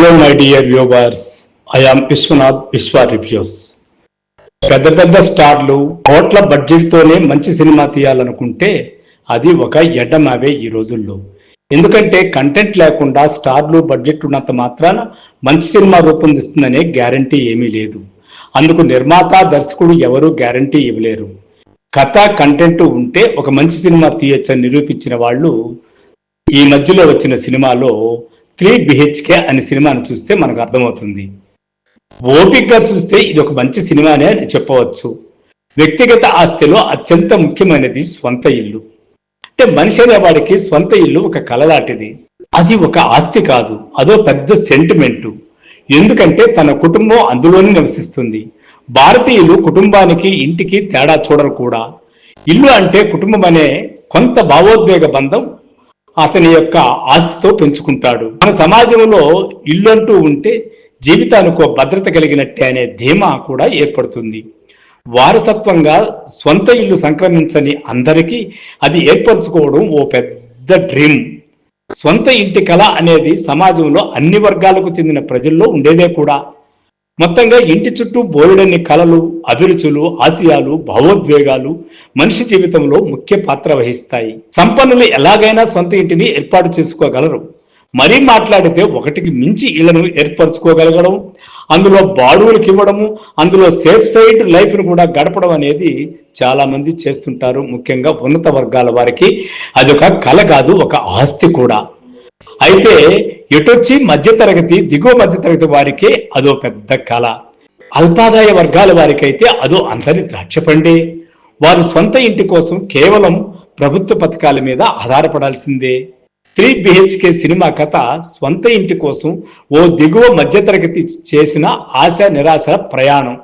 Hello my dear viewers I am Vishwanath Vishwa reviews పెద్ద పెద్ద స్టార్లు కోట్ల బడ్జెట్తోనే మంచి సినిమా తీయాలనుకుంటే అది ఒక ఎడ్డమావే ఈ రోజుల్లో. ఎందుకంటే కంటెంట్ లేకుండా స్టార్లు బడ్జెట్ ఉన్నంత మాత్రాన మంచి సినిమా రూపొందిస్తుందనే గ్యారంటీ ఏమీ లేదు. అందుకు నిర్మాత దర్శకుడు ఎవరూ గ్యారంటీ ఇవ్వలేరు. కథ కంటెంట్ ఉంటే ఒక మంచి సినిమా తీయొచ్చని నిరూపించిన వాళ్ళు ఈ మధ్యలో వచ్చిన సినిమాలో త్రీ బిహెచ్కే అనే సినిమాను చూస్తే మనకు అర్థమవుతుంది. ఓపికగా చూస్తే ఇది ఒక మంచి సినిమానే అని చెప్పవచ్చు. వ్యక్తిగత ఆస్తిలో అత్యంత ముఖ్యమైనది స్వంత ఇల్లు. అంటే మనిషి అనేవాడికి స్వంత ఇల్లు ఒక కల లాంటిది. అది ఒక ఆస్తి కాదు అదో పెద్ద సెంటిమెంట్ ఎందుకంటే తన కుటుంబం అందులోనే నివసిస్తుంది. భారతీయులు కుటుంబానికి ఇంటికి తేడా చూడరు కూడా. ఇల్లు అంటే కుటుంబం అనే కొంత భావోద్వేగ బంధం అతని యొక్క ఆస్తితో పెంచుకుంటాడు. మన సమాజంలో ఇల్లు అంటూ ఉంటే జీవితానికి భద్రత కలిగినట్టే అనే ధీమా కూడా ఏర్పడుతుంది. వారసత్వంగా సొంత ఇల్లు సంక్రమించని అందరికీ అది ఏర్పరచుకోవడం ఓ పెద్ద డ్రీమ్. సొంత ఇంటి కళ అనేది సమాజంలో అన్ని వర్గాలకు చెందిన ప్రజల్లో ఉండేదే కూడా. మొత్తంగా ఇంటి చుట్టూ బోలెడన్ని కళలు అభిరుచులు ఆశయాలు భావోద్వేగాలు మనిషి జీవితంలో ముఖ్య పాత్ర వహిస్తాయి. సంపన్నులు ఎలాగైనా సొంత ఇంటిని ఏర్పాటు చేసుకోగలరు. మరీ మాట్లాడితే ఒకటికి మించి ఇళ్ళను ఏర్పరచుకోగలగడం అందులో బాడువులకు ఇవ్వడము అందులో సేఫ్ సైడ్ లైఫ్ను కూడా గడపడం అనేది చాలా మంది చేస్తుంటారు. ముఖ్యంగా ఉన్నత వర్గాల వారికి అదొక కళ కాదు ఒక ఆస్తి కూడా. అయితే ఎటొచ్చి మధ్యతరగతి దిగువ మధ్యతరగతి వారికి అదో పెద్ద కళ. అల్పాదాయ వర్గాల వారికైతే అదో అంతని ద్రాక్షపండే. వారు సొంత ఇంటి కోసం కేవలం ప్రభుత్వ పథకాల మీద ఆధారపడాల్సిందే. త్రీ బిహెచ్కే సినిమా కథ స్వంత ఇంటి కోసం ఓ దిగువ మధ్యతరగతి చేసిన ఆశ నిరాశ ప్రయాణం.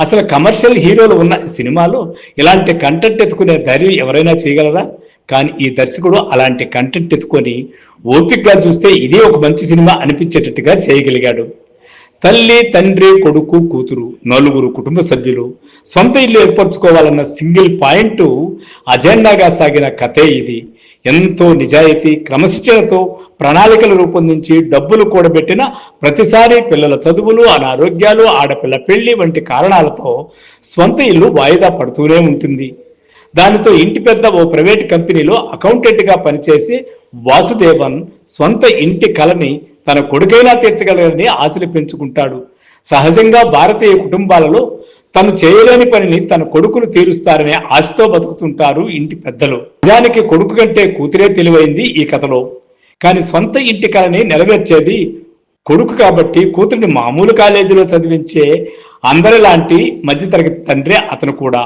అసలు కమర్షియల్ హీరోలు ఉన్న సినిమాలో ఇలాంటి కంటెంట్ ఎత్తుకునే ధైర్యం ఎవరైనా చేయగలరా? కానీ ఈ దర్శకుడు అలాంటి కంటెంట్ ఎత్తుకొని ఓపికగా చూస్తే ఇదే ఒక మంచి సినిమా అనిపించేటట్టుగా చేయగలిగాడు. తల్లి తండ్రి కొడుకు కూతురు నలుగురు కుటుంబ సభ్యులు సొంత ఇల్లు ఏర్పరచుకోవాలన్న సింగిల్ పాయింట్ అజెండాగా సాగిన కథే ఇది. ఎంతో నిజాయితీ క్రమశిక్షణతో ప్రణాళికలు రూపొందించి డబ్బులు కూడబెట్టిన ప్రతిసారి పిల్లల చదువులు అనారోగ్యాలు ఆడపిల్ల పెళ్ళి వంటి కారణాలతో సొంత ఇల్లు వాయిదా పడుతూనే ఉంటుంది. దానితో ఇంటి పెద్ద ఓ ప్రైవేట్ కంపెనీలో అకౌంటెంట్గా పనిచేసి వాసుదేవన్ సొంత ఇంటి కలని తన కొడుకైనా తీర్చగలరని ఆశలు పెంచుకుంటాడు. సహజంగా భారతీయ కుటుంబాలలో తను చేయలేని పనిని తన కొడుకులు తీరుస్తారనే ఆశతో బతుకుతుంటారు ఇంటి పెద్దలు. నిజానికి కొడుకు కంటే కూతురే తెలివైంది ఈ కథలో. కానీ సొంత ఇంటి కలని నెరవేర్చేది కొడుకు కాబట్టి కూతురిని మామూలు కాలేజీలో చదివించే అందరిలాంటి మధ్యతరగతి తండ్రి అతను కూడా.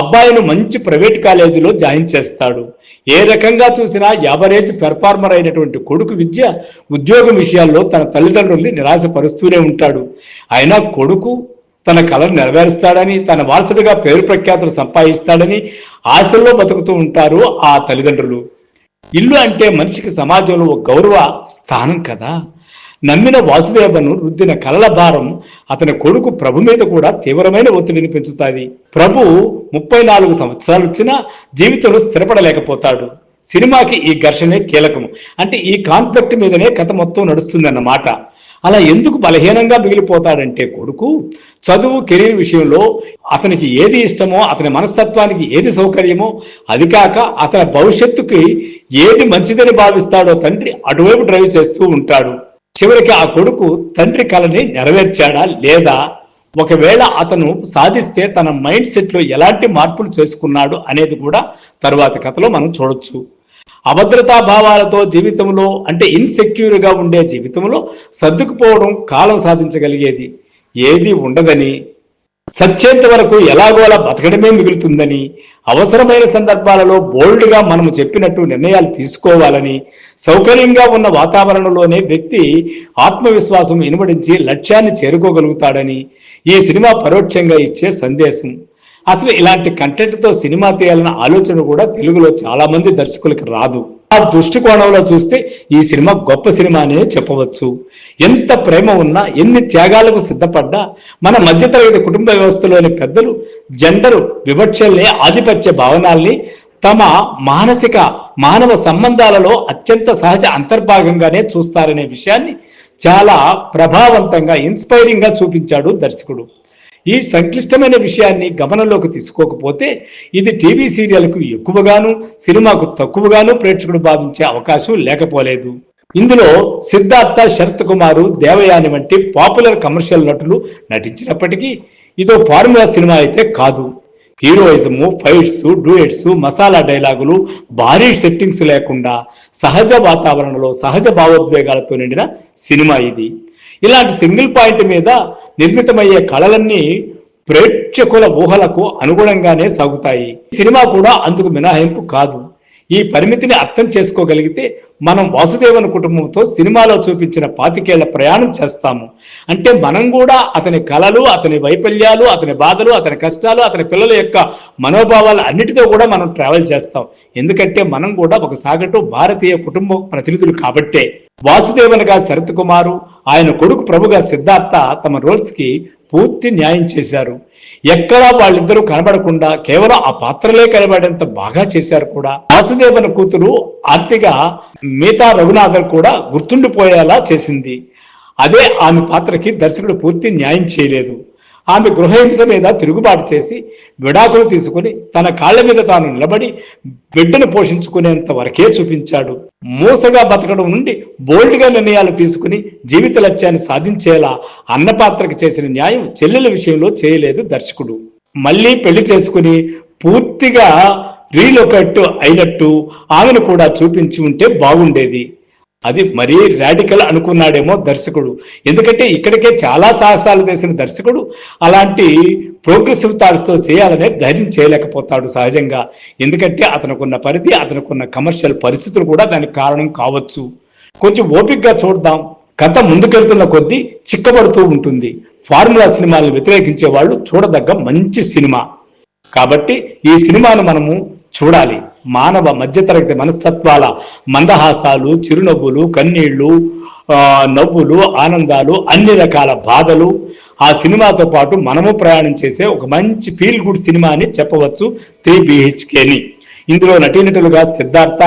అబ్బాయిను మంచి ప్రైవేట్ కాలేజీలో జాయిన్ చేస్తాడు. ఏ రకంగా చూసినా యావరేజ్ పెర్ఫార్మర్ అయినటువంటి కొడుకు విద్య ఉద్యోగం విషయాల్లో తన తల్లిదండ్రుల్ని నిరాశపరుస్తూనే ఉంటాడు. అయినా కొడుకు తన కళను నెరవేరుస్తాడని తన వారసుడిగా పేరు ప్రఖ్యాతులు సంపాదిస్తాడని ఆశల్లో బతుకుతూ ఉంటారు ఆ తల్లిదండ్రులు. ఇల్లు అంటే మనిషికి సమాజంలో ఒక గౌరవ స్థానం కదా. నమ్మిన వాసుదేవను రుద్దిన కలల భారం అతని కొడుకు ప్రభు మీద కూడా తీవ్రమైన ఒత్తిడిని పెంచుతాది. ప్రభు ముప్పై నాలుగు సంవత్సరాలు వచ్చినా జీవితంలో స్థిరపడలేకపోతాడు. సినిమాకి ఈ ఘర్షణే కీలకము. అంటే ఈ కాన్ఫ్లిక్ట్ మీదనే కథ మొత్తం నడుస్తుందన్నమాట. అలా ఎందుకు బలహీనంగా మిగిలిపోతాడంటే కొడుకు చదువు కెరీర్ విషయంలో అతనికి ఏది ఇష్టమో అతని మనస్తత్వానికి ఏది సౌకర్యమో అది కాక అతని భవిష్యత్తుకి ఏది మంచిదని భావిస్తాడో తండ్రి అటువైపు డ్రైవ్ చేస్తూ ఉంటాడు. చివరికి ఆ కొడుకు తండ్రి కళని నెరవేర్చాడా లేదా? ఒకవేళ అతను సాధిస్తే తన మైండ్ సెట్లో ఎలాంటి మార్పులు చేసుకున్నాడు అనేది కూడా తరువాతి కథలో మనం చూడొచ్చు. అభద్రతా భావాలతో జీవితంలో అంటే ఇన్సెక్యూర్గా ఉండే జీవితంలో సర్దుకుపోవడం కాలం సాధించగలిగేది. ఏది ఉండదని సచ్చేంత వరకు ఎలాగోలా బతకడమే మిగులుతుందని అవసరమైన సందర్భాలలో బోల్డ్గా మనము చెప్పినట్టు నిర్ణయాలు తీసుకోవాలని సౌకర్యంగా ఉన్న వాతావరణంలోనే వ్యక్తి ఆత్మవిశ్వాసం ఇనుమడించి లక్ష్యాన్ని చేరుకోగలుగుతాడని ఈ సినిమా పరోక్షంగా ఇచ్చే సందేశం. అసలు ఇలాంటి కంటెంట్తో సినిమా తీయాలన్న ఆలోచన కూడా తెలుగులో చాలామంది దర్శకులకు రాదు. ఆ దృష్టికోణంలో చూస్తే ఈ సినిమా గొప్ప సినిమా అనే చెప్పవచ్చు. ఎంత ప్రేమ ఉన్నా ఎన్ని త్యాగాలకు సిద్ధపడ్డా మన మధ్యతరగతి కుటుంబ వ్యవస్థలోని పెద్దలు జెండరు వివక్షల్ని ఆధిపత్య భావనాల్ని తమ మానసిక మానవ సంబంధాలలో అత్యంత సహజ అంతర్భాగంగానే చూస్తారనే విషయాన్ని చాలా ప్రభావవంతంగా ఇన్స్పైరింగ్గా చూపించాడు దర్శకుడు. ఈ సంక్లిష్టమైన విషయాన్ని గమనంలోకి తీసుకోకపోతే ఇది టీవీ సీరియల్కు ఎక్కువగాను సినిమాకు తక్కువగాను ప్రేక్షకుడు భావించే అవకాశం లేకపోలేదు. ఇందులో సిద్ధార్థ శరత్ కుమారు దేవయాని వంటి పాపులర్ కమర్షియల్ నటులు నటించినప్పటికీ ఇదో ఫార్ములా సినిమా అయితే కాదు. హీరోయిజము ఫైట్స్ డూయట్స్ మసాలా డైలాగులు భారీ సెట్టింగ్స్ లేకుండా సహజ వాతావరణంలో సహజ భావోద్వేగాలతో నిండిన సినిమా ఇది. ఇలాంటి సింగిల్ పాయింట్ మీద నిర్మితమయ్యే కళలన్నీ ప్రేక్షకుల ఊహలకు అనుగుణంగానే సాగుతాయి. ఈ సినిమా కూడా అందుకు మినహాయింపు కాదు. ఈ పరిమితిని అర్థం చేసుకోగలిగితే మనం వాసుదేవన్ కుటుంబంతో సినిమాలో చూపించిన పాతికేళ్ళ ప్రయాణం చేస్తాము. అంటే మనం కూడా అతని కళలు అతని వైఫల్యాలు అతని బాధలు అతని కష్టాలు అతని పిల్లల యొక్క మనోభావాలు అన్నిటితో కూడా మనం ట్రావెల్ చేస్తాం. ఎందుకంటే మనం కూడా ఒక సాగటు భారతీయ కుటుంబ ప్రతినిధులు కాబట్టే. వాసుదేవన్గా శరత్ కుమారు ఆయన కొడుకు ప్రభుగా సిద్ధార్థ తమ రోల్స్కి పూర్తి న్యాయం చేశారు. ఎక్కడా వాళ్ళిద్దరూ కనబడకుండా కేవలం ఆ పాత్రలే కనబడేంత బాగా చేశారు కూడా. వాసుదేవన కూతురు ఆర్తిగా మిగతా రఘునాథర్ కూడా గుర్తుండిపోయేలా చేసింది. అదే ఆమె పాత్రకి దర్శకుడు పూర్తి న్యాయం చేయలేదు. ఆమె గృహహింస మీద తిరుగుబాటు చేసి విడాకులు తీసుకుని తన కాళ్ళ మీద తాను నిలబడి బిడ్డను పోషించుకునేంత వరకే చూపించాడు. మూసగా బతకడం నుండి బోల్డ్గా నిర్ణయాలు తీసుకుని జీవిత లక్ష్యాన్ని సాధించేలా అన్నపాత్రకు చేసిన న్యాయం చెల్లెల విషయంలో చేయలేదు దర్శకుడు. మళ్ళీ పెళ్ళి చేసుకుని పూర్తిగా రీలొకట్ అయినట్టు ఆమెను కూడా చూపించి ఉంటే బాగుండేది. అది మరీ రాడికల్ అనుకున్నాడేమో దర్శకుడు. ఎందుకంటే ఇక్కడికే చాలా సాహసాలు చేసిన దర్శకుడు అలాంటి ప్రోగ్రెసివ్ థాట్స్తో చేయాలనే ధైర్యం చేయలేకపోతాడు సహజంగా. ఎందుకంటే అతనుకున్న పరిధి అతనుకున్న కమర్షియల్ పరిస్థితులు కూడా దానికి కారణం కావచ్చు. కొంచెం ఓపికగా చూద్దాం. కథ ముందుకెళ్తున్న కొద్దీ చిక్కబడుతూ ఉంటుంది. ఫార్ములా సినిమాలను వ్యతిరేకించే వాళ్ళు చూడదగ్గ మంచి సినిమా. కాబట్టి ఈ సినిమాను మనము చూడాలి. మానవ మధ్యతరగతి మనస్తత్వాల మందహాసాలు చిరునవ్వులు కన్నీళ్ళు నవ్వులు ఆనందాలు అన్ని రకాల బాధలు. ఆ సినిమాతో పాటు మనము ప్రయాణం చేసే ఒక మంచి ఫీల్ గుడ్ సినిమా అని చెప్పవచ్చు త్రీ బిహెచ్కేని ఇందులో నటీనటులుగా సిద్ధార్థ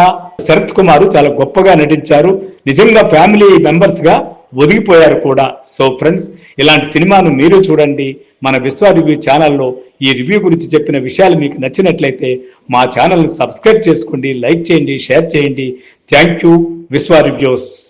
శరత్ కుమార్ చాలా గొప్పగా నటించారు. నిజంగా ఫ్యామిలీ మెంబర్స్గా ఒదిగిపోయారు కూడా. సో ఫ్రెండ్స్ ఇలాంటి సినిమాను మీరు చూడండి. మన విశ్వ రివ్యూ ఛానల్లో ఈ రివ్యూ గురించి చెప్పిన విషయాలు మీకు నచ్చినట్లయితే మా ఛానల్ని సబ్స్క్రైబ్ చేసుకోండి లైక్ చేయండి షేర్ చేయండి. థ్యాంక్ యూ విశ్వ రివ్యూస్